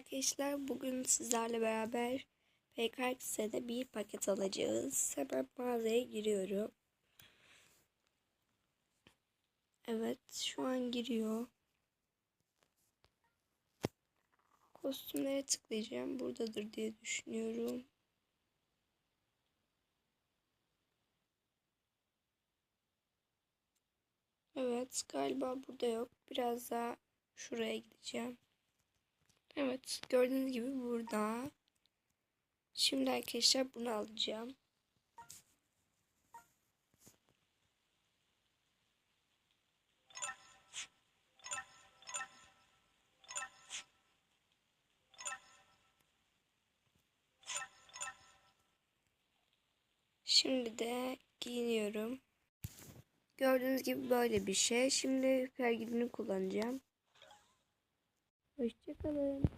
arkadaşlar. Bugün sizlerle beraber PKX'de bir paket alacağız. Hemen mağazaya giriyorum. Evet şu an giriyor. Kostümlere tıklayacağım. Buradadır diye düşünüyorum. Evet galiba burada yok. Biraz daha şuraya gideceğim. Evet gördüğünüz gibi burada. Şimdi arkadaşlar bunu alacağım. Şimdi de giyiniyorum. Gördüğünüz gibi böyle bir şey. Şimdi gücünü kullanacağım. Hoşçakalın.